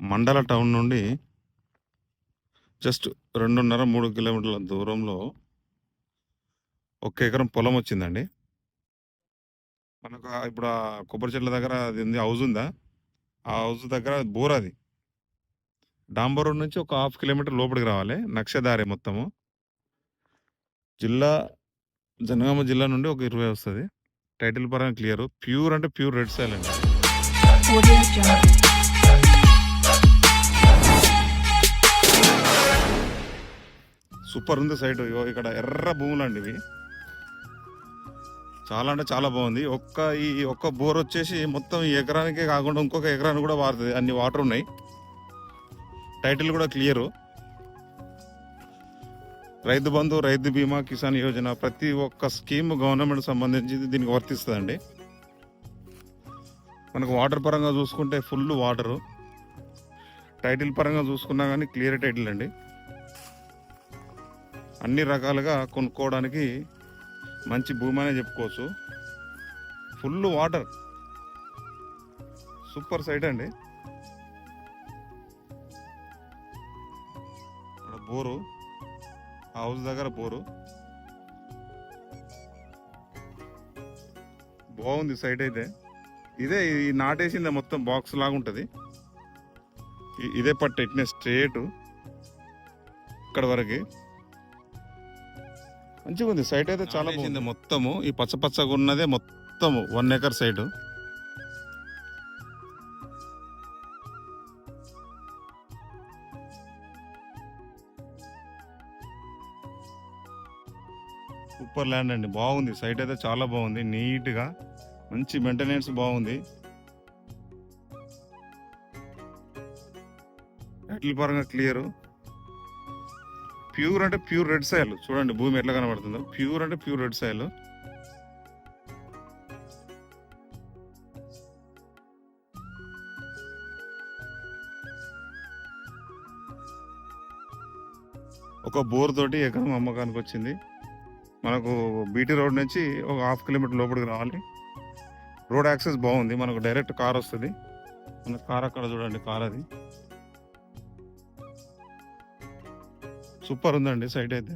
మండల టౌన్ నుండి జస్ట్ రెండున్నర మూడు కిలోమీటర్ల దూరంలో ఒక ఎకరం పొలం వచ్చిందండి. మనకు ఇప్పుడు ఆ కొబ్బరి చెట్ల దగ్గర అది ఉంది హౌస్ ఉందా? ఆ హౌస్ దగ్గర బోర్ అది. డాంబర్ రోడ్ నుంచి ఒక హాఫ్ కిలోమీటర్ లోపలికి రావాలి నక్షదారి మొత్తము. జిల్లా జనగామ జిల్లా నుండి ఒక ఇరవై వస్తుంది. టైటిల్ పరంగా క్లియర్. ప్యూర్ అంటే ప్యూర్ రెడ్ సైల్ అండి. సూపర్ ఉంది సైట్ ఇగో ఇక్కడ ఎర్ర భూములు అండి ఇవి. చాలా అంటే చాలా బాగుంది. ఒక్క ఈ ఒక్క బోర్ వచ్చేసి మొత్తం ఈ ఎకరానికే కాకుండా ఇంకొక ఎకరానికి కూడా వారుతుంది అన్ని వాటర్ ఉన్నాయి. టైటిల్ కూడా క్లియరు రైతు బంధు రైతు బీమా కిసాన్ యోజన ప్రతి ఒక్క స్కీమ్ గవర్నమెంట్ సంబంధించి దీనికి వర్తిస్తుందండి. మనకు వాటర్ పరంగా చూసుకుంటే ఫుల్ వాటరు టైటిల్ పరంగా చూసుకున్నా కానీ క్లియర్ టైటిల్ అండి. అన్ని రకాలుగా కొనుక్కోవడానికి మంచి భూమి అనే చెప్పుకోవచ్చు. Full water. సూపర్ సైట్ అండి. ఇక్కడ బోరు. హౌస్ దగ్గర బోరు. బాగుంది సైట్ అయితే. ఇదే ఈ నాటేసిందే మొత్తం బాక్స్ లాగా ఉంటుంది. ఇదే పట్టు ఎట్టిన స్ట్రేట్. ఇక్కడ వరకు. మంచిగా ఉంది. సైట్ అయితే చాలా బాగుంది. మొత్తము. ఈ పచ్చ పచ్చగా ఉన్నదే మొత్తము. One acre side super land అండి. బాగుంది. సైట్ అయితే చాలా బాగుంది. నీట్గా మంచి మెయింటెనెన్స్ బాగుంది. టైటిల్ పరంగా క్లియర్ ప్యూర్ అంటే ప్యూర్ రెడ్ సాయిల్. చూడండి భూమి ఎట్లా కనబడుతుందో. ప్యూర్ అంటే ప్యూర్ రెడ్ సాయిల్. ఒక బోర్ తోటి ఎకరం అమ్మకానికి వచ్చింది. మనకు బీటీ రోడ్ నుంచి ఒక హాఫ్ కిలోమీటర్ లోపలికి రావాలి. రోడ్ యాక్సెస్ బాగుంది. మనకు డైరెక్ట్ కార్ వస్తుంది. మన కార్ అక్కడ చూడండి కార్ అది. సూపర్ ఉందండి సైట్ అయితే.